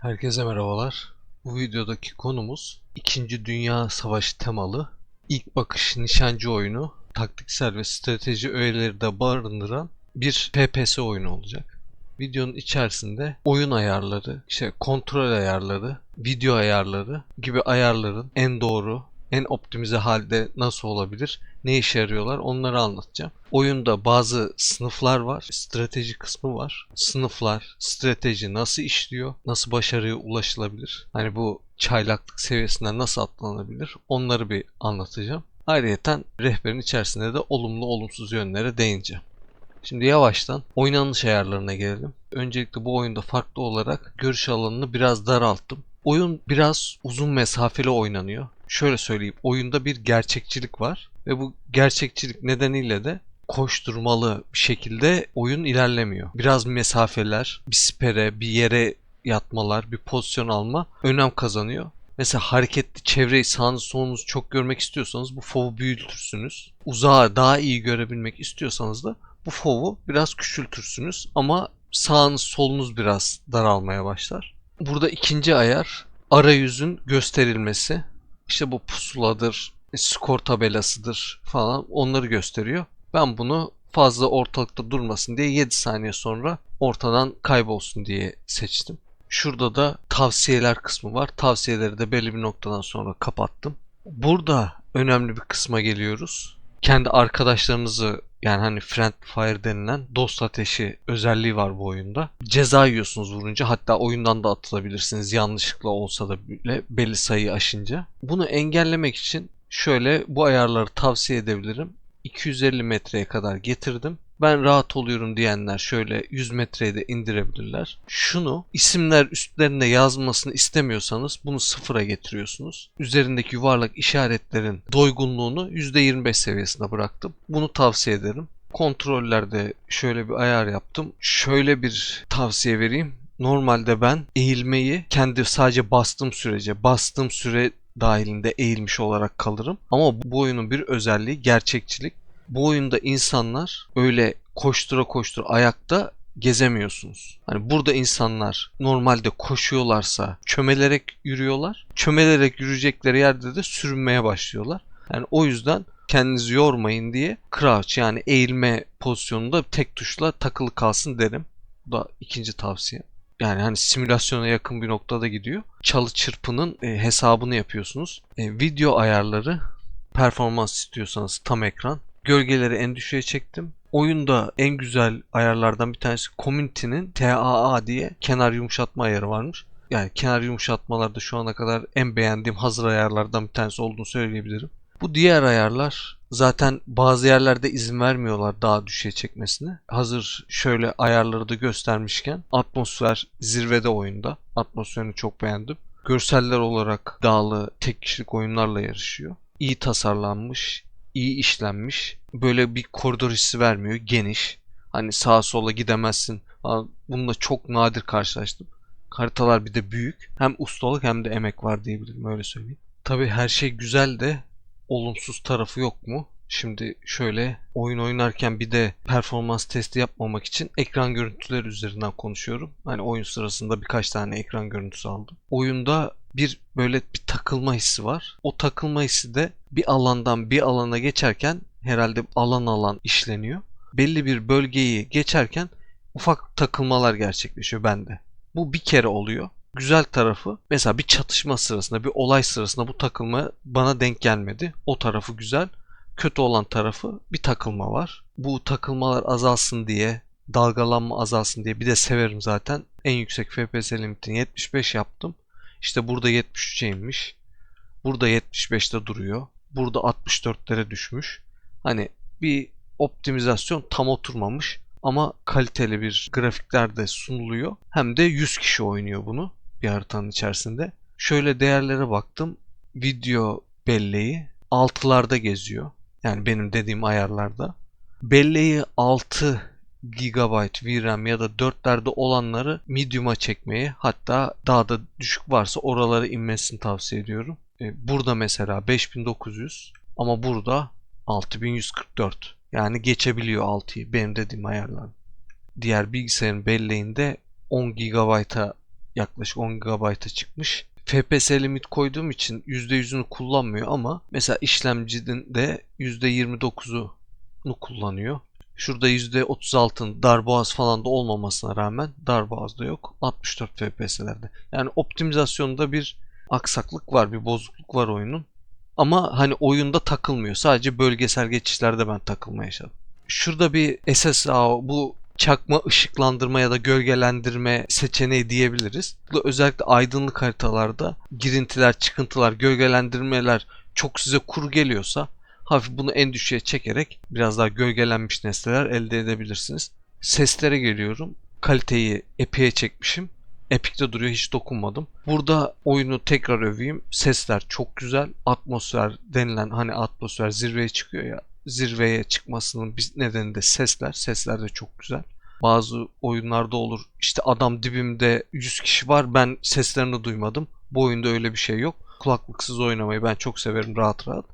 Herkese merhabalar. Bu videodaki konumuz 2. Dünya Savaşı temalı ilk bakış nişancı oyunu, taktiksel ve strateji öğeleri de barındıran bir FPS oyunu olacak. Videonun içerisinde oyun ayarları, işte kontrol ayarları, video ayarları gibi ayarların en doğru, en optimize halde nasıl olabilir, ne işe yarıyorlar onları anlatacağım. Oyunda bazı sınıflar var, strateji kısmı var. Sınıflar, strateji nasıl işliyor, nasıl başarıya ulaşılabilir, hani bu çaylaklık seviyesinden nasıl atlanabilir onları bir anlatacağım. Ayrıca rehberin içerisinde de olumlu olumsuz yönlere değineceğim. Şimdi yavaştan oynanış ayarlarına gelelim. Öncelikle bu oyunda farklı olarak görüş alanını biraz daralttım. Oyun biraz uzun mesafeli oynanıyor. Şöyle söyleyeyim, oyunda bir gerçekçilik var ve bu gerçekçilik nedeniyle de koşturmalı bir şekilde oyun ilerlemiyor. Biraz mesafeler, bir sipere, bir yere yatmalar, bir pozisyon alma önem kazanıyor. Mesela hareketli çevreyi sağınız solunuzu çok görmek istiyorsanız bu fovu büyütürsünüz. Uzağı daha iyi görebilmek istiyorsanız da bu fovu biraz küçültürsünüz ama sağınız solunuz biraz daralmaya başlar. Burada ikinci ayar arayüzün gösterilmesi. İşte bu pusuladır, skor tabelasıdır falan onları gösteriyor. Ben bunu fazla ortalıkta durmasın diye 7 saniye sonra ortadan kaybolsun diye seçtim. Şurada da tavsiyeler kısmı var. Tavsiyeleri de belli bir noktadan sonra kapattım. Burada önemli bir kısma geliyoruz. Kendi arkadaşlarınızı yani hani friend fire denilen dost ateşi özelliği var bu oyunda. Ceza yiyorsunuz vurunca hatta oyundan da atılabilirsiniz yanlışlıkla olsa da bile belli sayıyı aşınca. Bunu engellemek için şöyle bu ayarları tavsiye edebilirim. 250 metreye kadar getirdim. Ben rahat oluyorum diyenler şöyle 100 metreye de indirebilirler. Şunu isimler üstlerinde yazmasını istemiyorsanız bunu sıfıra getiriyorsunuz. Üzerindeki yuvarlak işaretlerin doygunluğunu %25 seviyesine bıraktım. Bunu tavsiye ederim. Kontrollerde şöyle bir ayar yaptım. Şöyle bir tavsiye vereyim. Normalde ben eğilmeyi kendi sadece bastığım sürece, bastığım süre dahilinde eğilmiş olarak kalırım. Ama bu oyunun bir özelliği gerçekçilik. Bu oyunda insanlar öyle koştura koştura ayakta gezemiyorsunuz. Hani burada insanlar normalde koşuyorlarsa çömelerek yürüyorlar. Çömelerek yürüyecekleri yerde de sürünmeye başlıyorlar. Yani o yüzden kendinizi yormayın diye crouch yani eğilme pozisyonunda tek tuşla takılı kalsın derim. Bu da ikinci tavsiye. Yani hani simülasyona yakın bir noktada gidiyor. Çalı çırpının e, hesabını yapıyorsunuz. E, video ayarları performans istiyorsanız tam ekran. Gölgeleri en düşüğe çektim. Oyunda en güzel ayarlardan bir tanesi Community'nin TAA diye kenar yumuşatma ayarı varmış. Yani kenar yumuşatmalarda şu ana kadar en beğendiğim hazır ayarlardan bir tanesi olduğunu söyleyebilirim. Bu diğer ayarlar zaten bazı yerlerde izin vermiyorlar daha düşüğe çekmesine. Hazır şöyle ayarları da göstermişken atmosfer zirvede oyunda. Atmosferini çok beğendim. Görseller olarak dağlı tek kişilik oyunlarla yarışıyor. İyi tasarlanmış, iyi işlenmiş. Böyle bir koridor hissi vermiyor. Geniş. Hani sağa sola gidemezsin. Bununla çok nadir karşılaştım. Haritalar bir de büyük. Hem ustalık hem de emek var diyebilirim öyle söyleyeyim. Tabi her şey güzel de olumsuz tarafı yok mu? Şimdi şöyle oyun oynarken bir de performans testi yapmamak için ekran görüntüleri üzerinden konuşuyorum. Hani oyun sırasında birkaç tane ekran görüntüsü aldım. Oyunda bir böyle bir takılma hissi var. O takılma hissi de bir alandan bir alana geçerken herhalde alan alan işleniyor. Belli bir bölgeyi geçerken ufak takılmalar gerçekleşiyor bende. Bu bir kere oluyor. Güzel tarafı mesela bir çatışma sırasında bir olay sırasında bu takılma bana denk gelmedi. O tarafı güzel. Kötü olan tarafı bir takılma var. Bu takılmalar azalsın diye dalgalanma azalsın diye bir de severim zaten. En yüksek FPS limitini 75 yaptım. İşte burada 73'e inmiş. Burada 75'te duruyor. Burada 64'lere düşmüş. Hani bir optimizasyon tam oturmamış ama kaliteli bir grafikler de sunuluyor. Hem de 100 kişi oynuyor bunu bir haritanın içerisinde. Şöyle değerlere baktım. Video belleği 6'larda geziyor. Yani benim dediğim ayarlarda. Belleği 6 GB VRAM ya da 4'lerde olanları medium'a çekmeyi hatta daha da düşük varsa oralara inmesini tavsiye ediyorum. E, burada mesela 5900 ama burada 6144. Yani geçebiliyor 6'yı benim dediğim ayarlar. Diğer bilgisayarın belleğinde 10 GB'a yaklaşık 10 GB'a çıkmış. FPS limit koyduğum için %100'ünü kullanmıyor ama mesela işlemcinin de %29'unu kullanıyor. Şurada %36'ın darboğaz falan da olmamasına rağmen darboğaz da yok. 64 FPS'lerde. Yani optimizasyonda bir aksaklık var, bir bozukluk var oyunun. Ama hani oyunda takılmıyor. Sadece bölgesel geçişlerde ben takılma yaşadım. Şurada bir SSA bu çakma ışıklandırma ya da gölgelendirme seçeneği diyebiliriz. Özellikle aydınlık haritalarda girintiler, çıkıntılar, gölgelendirmeler çok size kuru geliyorsa hafif bunu en düşüğe çekerek biraz daha gölgelenmiş nesneler elde edebilirsiniz. Seslere geliyorum. Kaliteyi Epic'e çekmişim. Epic'te duruyor hiç dokunmadım. Burada oyunu tekrar öveyim. Sesler çok güzel. Atmosfer denilen hani atmosfer zirveye çıkıyor ya. Zirveye çıkmasının bir nedeni de sesler. Sesler de çok güzel. Bazı oyunlarda olur. İşte adam dibimde 100 kişi var. Ben seslerini duymadım. Bu oyunda öyle bir şey yok. Kulaklıksız oynamayı ben çok severim rahat rahat.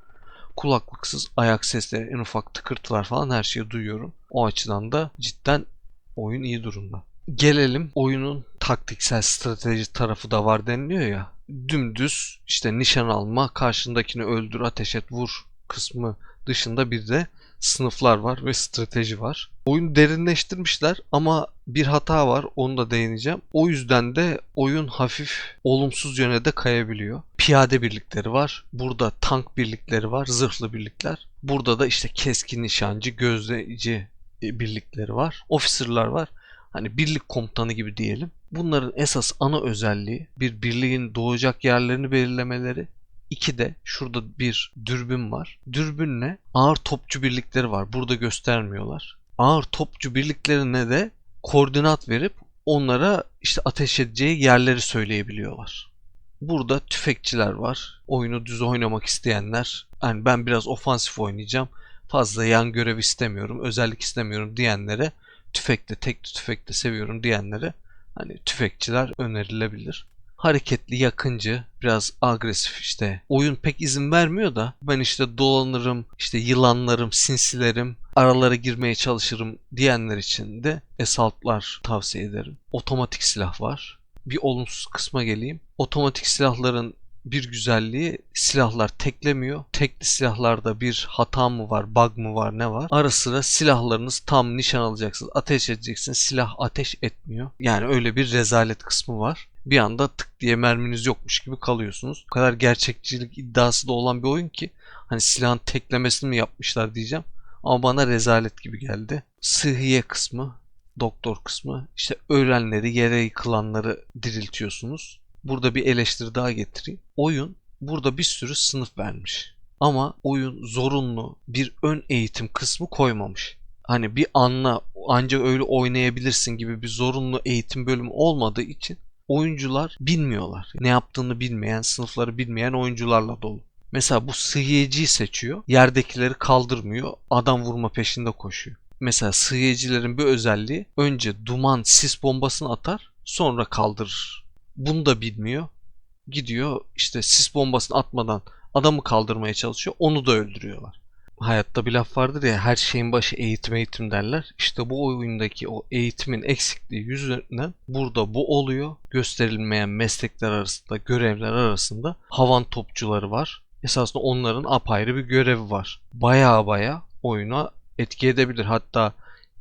Kulaklıksız ayak sesleri, en ufak tıkırtılar falan her şeyi duyuyorum. O açıdan da cidden oyun iyi durumda. Gelelim oyunun taktiksel strateji tarafı da var deniliyor ya. Dümdüz işte nişan alma, karşındakini öldür, ateş et, vur kısmı dışında bir de sınıflar var ve strateji var. Oyunu derinleştirmişler ama bir hata var onu da değineceğim. O yüzden de oyun hafif olumsuz yöne de kayabiliyor. Piyade birlikleri var. Burada tank birlikleri var, zırhlı birlikler. Burada da işte keskin nişancı, gözleyici e, birlikleri var. Officer'lar var. Hani birlik komutanı gibi diyelim. Bunların esas ana özelliği bir birliğin doğacak yerlerini belirlemeleri İki de şurada bir dürbün var. Dürbünle ağır topçu birlikleri var. Burada göstermiyorlar. Ağır topçu birliklerine de koordinat verip onlara işte ateş edeceği yerleri söyleyebiliyorlar. Burada tüfekçiler var. Oyunu düz oynamak isteyenler. Yani ben biraz ofansif oynayacağım. Fazla yan görev istemiyorum, özellik istemiyorum diyenlere tüfekte, tek tüfekte seviyorum diyenlere hani tüfekçiler önerilebilir hareketli, yakıncı, biraz agresif işte. Oyun pek izin vermiyor da ben işte dolanırım, işte yılanlarım, sinsilerim, aralara girmeye çalışırım diyenler için de Assault'lar tavsiye ederim. Otomatik silah var. Bir olumsuz kısma geleyim. Otomatik silahların bir güzelliği silahlar teklemiyor. Tekli silahlarda bir hata mı var, bug mı var, ne var? Ara sıra silahlarınız tam nişan alacaksınız, ateş edeceksiniz. Silah ateş etmiyor. Yani öyle bir rezalet kısmı var bir anda tık diye merminiz yokmuş gibi kalıyorsunuz. O kadar gerçekçilik iddiası da olan bir oyun ki hani silahın teklemesini mi yapmışlar diyeceğim. Ama bana rezalet gibi geldi. Sıhhiye kısmı, doktor kısmı, işte ölenleri, yere yıkılanları diriltiyorsunuz. Burada bir eleştiri daha getireyim. Oyun burada bir sürü sınıf vermiş. Ama oyun zorunlu bir ön eğitim kısmı koymamış. Hani bir anla ancak öyle oynayabilirsin gibi bir zorunlu eğitim bölümü olmadığı için oyuncular bilmiyorlar. Ne yaptığını bilmeyen, sınıfları bilmeyen oyuncularla dolu. Mesela bu sığıyeciyi seçiyor. Yerdekileri kaldırmıyor. Adam vurma peşinde koşuyor. Mesela sığıyecilerin bir özelliği önce duman sis bombasını atar sonra kaldırır. Bunu da bilmiyor. Gidiyor işte sis bombasını atmadan adamı kaldırmaya çalışıyor. Onu da öldürüyorlar hayatta bir laf vardır ya her şeyin başı eğitim eğitim derler. İşte bu oyundaki o eğitimin eksikliği yüzünden burada bu oluyor. Gösterilmeyen meslekler arasında, görevler arasında havan topçuları var. Esasında onların apayrı bir görevi var. Baya baya oyuna etki edebilir. Hatta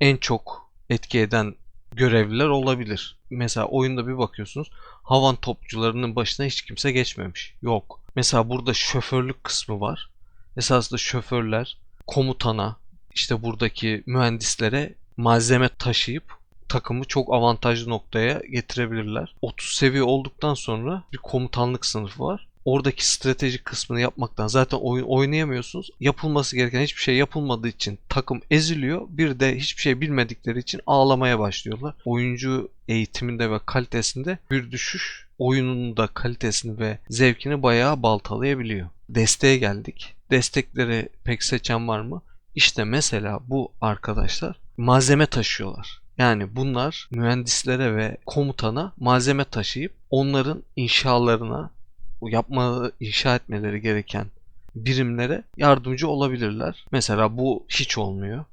en çok etki eden görevliler olabilir. Mesela oyunda bir bakıyorsunuz havan topçularının başına hiç kimse geçmemiş. Yok. Mesela burada şoförlük kısmı var esasında şoförler komutana işte buradaki mühendislere malzeme taşıyıp takımı çok avantajlı noktaya getirebilirler. 30 seviye olduktan sonra bir komutanlık sınıfı var. Oradaki stratejik kısmını yapmaktan zaten oyun oynayamıyorsunuz. Yapılması gereken hiçbir şey yapılmadığı için takım eziliyor. Bir de hiçbir şey bilmedikleri için ağlamaya başlıyorlar. Oyuncu eğitiminde ve kalitesinde bir düşüş oyunun da kalitesini ve zevkini bayağı baltalayabiliyor. Desteğe geldik destekleri pek seçen var mı? İşte mesela bu arkadaşlar malzeme taşıyorlar. Yani bunlar mühendislere ve komutana malzeme taşıyıp onların inşalarına yapma inşa etmeleri gereken birimlere yardımcı olabilirler. Mesela bu hiç olmuyor.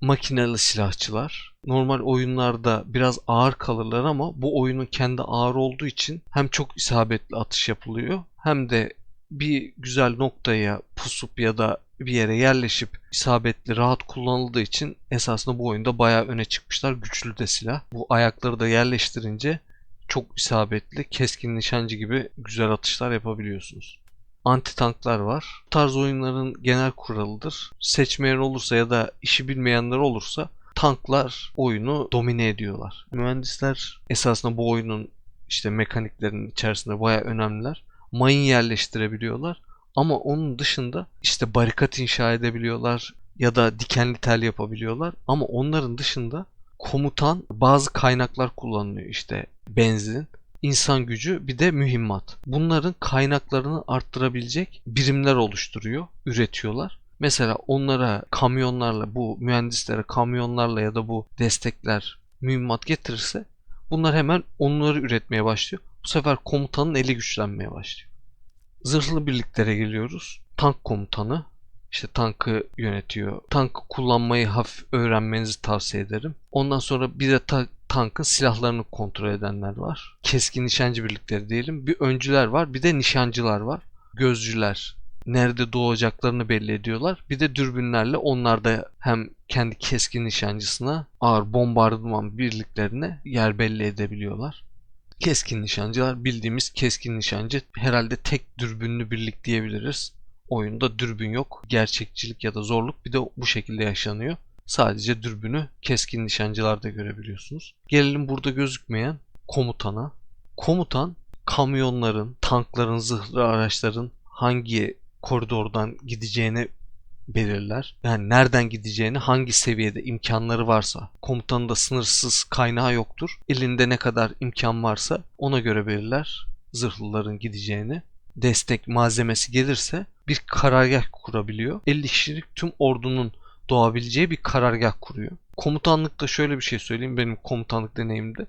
makineli silahçılar. Normal oyunlarda biraz ağır kalırlar ama bu oyunun kendi ağır olduğu için hem çok isabetli atış yapılıyor hem de bir güzel noktaya pusup ya da bir yere yerleşip isabetli rahat kullanıldığı için esasında bu oyunda bayağı öne çıkmışlar. Güçlü de silah. Bu ayakları da yerleştirince çok isabetli, keskin nişancı gibi güzel atışlar yapabiliyorsunuz. Anti tanklar var. Bu tarz oyunların genel kuralıdır. Seçmeyen olursa ya da işi bilmeyenler olursa tanklar oyunu domine ediyorlar. Mühendisler esasında bu oyunun işte mekaniklerinin içerisinde bayağı önemliler. Mayın yerleştirebiliyorlar. Ama onun dışında işte barikat inşa edebiliyorlar ya da dikenli tel yapabiliyorlar. Ama onların dışında komutan bazı kaynaklar kullanılıyor. İşte benzin, insan gücü bir de mühimmat. Bunların kaynaklarını arttırabilecek birimler oluşturuyor, üretiyorlar. Mesela onlara kamyonlarla, bu mühendislere kamyonlarla ya da bu destekler mühimmat getirirse bunlar hemen onları üretmeye başlıyor. Bu sefer komutanın eli güçlenmeye başlıyor. Zırhlı birliklere geliyoruz. Tank komutanı işte tankı yönetiyor. Tankı kullanmayı hafif öğrenmenizi tavsiye ederim. Ondan sonra bir de ta- tankın silahlarını kontrol edenler var. Keskin nişancı birlikleri diyelim. Bir öncüler var, bir de nişancılar var. Gözcüler nerede doğacaklarını belli ediyorlar. Bir de dürbünlerle onlar da hem kendi keskin nişancısına ağır bombardıman birliklerine yer belli edebiliyorlar. Keskin nişancılar bildiğimiz keskin nişancı herhalde tek dürbünlü birlik diyebiliriz. Oyunda dürbün yok. Gerçekçilik ya da zorluk bir de bu şekilde yaşanıyor. Sadece dürbünü keskin nişancılarda görebiliyorsunuz. Gelelim burada gözükmeyen komutana. Komutan kamyonların, tankların, zırhlı araçların hangi koridordan gideceğini belirler. Yani nereden gideceğini, hangi seviyede imkanları varsa, komutanın da sınırsız kaynağı yoktur. Elinde ne kadar imkan varsa ona göre belirler zırhlıların gideceğini. Destek malzemesi gelirse bir karargah kurabiliyor. 50 kişilik tüm ordunun doğabileceği bir karargah kuruyor. Komutanlıkta şöyle bir şey söyleyeyim benim komutanlık deneyimde.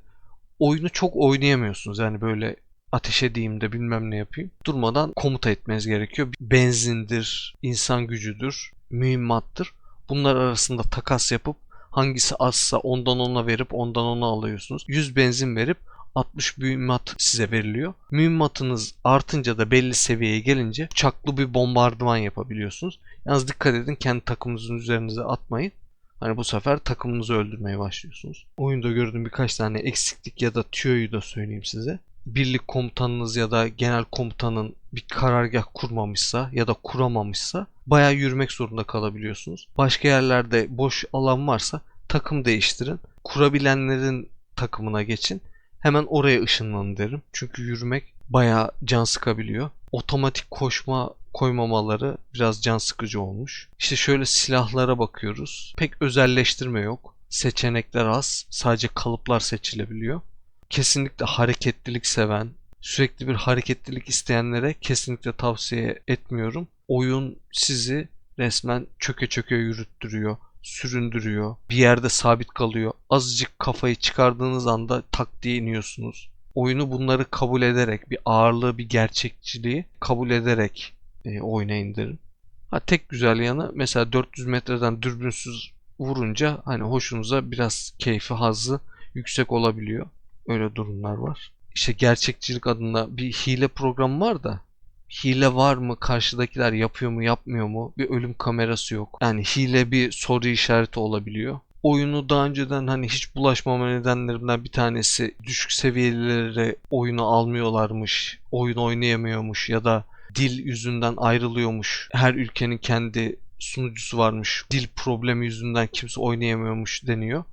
Oyunu çok oynayamıyorsunuz. Yani böyle ateş edeyim de bilmem ne yapayım. Durmadan komuta etmeniz gerekiyor. Benzindir, insan gücüdür, mühimmattır. Bunlar arasında takas yapıp hangisi azsa ondan ona verip ondan ona alıyorsunuz. 100 benzin verip 60 mühimmat size veriliyor. Mühimmatınız artınca da belli seviyeye gelince çaklı bir bombardıman yapabiliyorsunuz. Yalnız dikkat edin kendi takımınızın üzerinize atmayın. Hani bu sefer takımınızı öldürmeye başlıyorsunuz. Oyunda gördüğüm birkaç tane eksiklik ya da tüyoyu da söyleyeyim size. Birlik komutanınız ya da genel komutanın bir karargah kurmamışsa ya da kuramamışsa bayağı yürümek zorunda kalabiliyorsunuz. Başka yerlerde boş alan varsa takım değiştirin. Kurabilenlerin takımına geçin. Hemen oraya ışınlanın derim. Çünkü yürümek bayağı can sıkabiliyor. Otomatik koşma koymamaları biraz can sıkıcı olmuş. İşte şöyle silahlara bakıyoruz. Pek özelleştirme yok. Seçenekler az. Sadece kalıplar seçilebiliyor. Kesinlikle hareketlilik seven, sürekli bir hareketlilik isteyenlere kesinlikle tavsiye etmiyorum. Oyun sizi resmen çöke çöke yürüttürüyor, süründürüyor. Bir yerde sabit kalıyor. Azıcık kafayı çıkardığınız anda tak diye iniyorsunuz. Oyunu bunları kabul ederek, bir ağırlığı, bir gerçekçiliği kabul ederek e, oynayın derim. Ha, tek güzel yanı mesela 400 metreden dürbünsüz vurunca hani hoşunuza biraz keyfi, hazzı yüksek olabiliyor. Öyle durumlar var. İşte gerçekçilik adında bir hile programı var da hile var mı? Karşıdakiler yapıyor mu, yapmıyor mu? Bir ölüm kamerası yok. Yani hile bir soru işareti olabiliyor. Oyunu daha önceden hani hiç bulaşmama nedenlerinden bir tanesi düşük seviyelere oyunu almıyorlarmış, oyun oynayamıyormuş ya da dil yüzünden ayrılıyormuş. Her ülkenin kendi sunucusu varmış. Dil problemi yüzünden kimse oynayamıyormuş deniyor.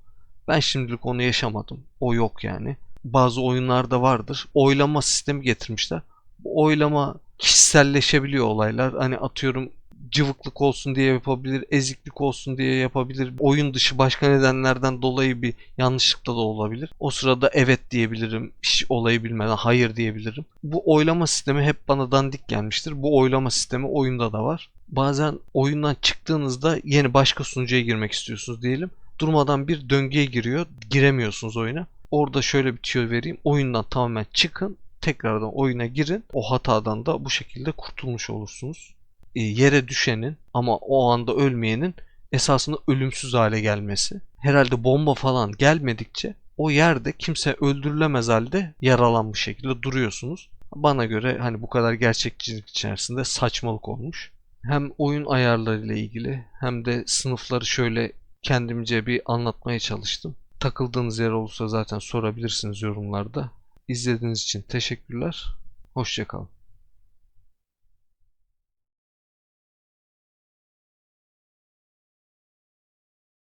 Ben şimdilik onu yaşamadım. O yok yani. Bazı oyunlarda vardır. Oylama sistemi getirmişler. Bu oylama kişiselleşebiliyor olaylar. Hani atıyorum cıvıklık olsun diye yapabilir, eziklik olsun diye yapabilir. Oyun dışı başka nedenlerden dolayı bir yanlışlıkla da olabilir. O sırada evet diyebilirim, olayı bilmeden hayır diyebilirim. Bu oylama sistemi hep bana dandik gelmiştir. Bu oylama sistemi oyunda da var. Bazen oyundan çıktığınızda yeni başka sunucuya girmek istiyorsunuz diyelim. Durmadan bir döngüye giriyor, giremiyorsunuz oyuna. Orada şöyle bir tüyo vereyim. Oyundan tamamen çıkın, tekrardan oyuna girin. O hatadan da bu şekilde kurtulmuş olursunuz. E, yere düşenin ama o anda ölmeyenin esasında ölümsüz hale gelmesi. Herhalde bomba falan gelmedikçe o yerde kimse öldürülemez halde yaralanmış şekilde duruyorsunuz. Bana göre hani bu kadar gerçekçilik içerisinde saçmalık olmuş. Hem oyun ayarlarıyla ilgili hem de sınıfları şöyle kendimce bir anlatmaya çalıştım. Takıldığınız yer olursa zaten sorabilirsiniz yorumlarda. İzlediğiniz için teşekkürler. Hoşçakalın.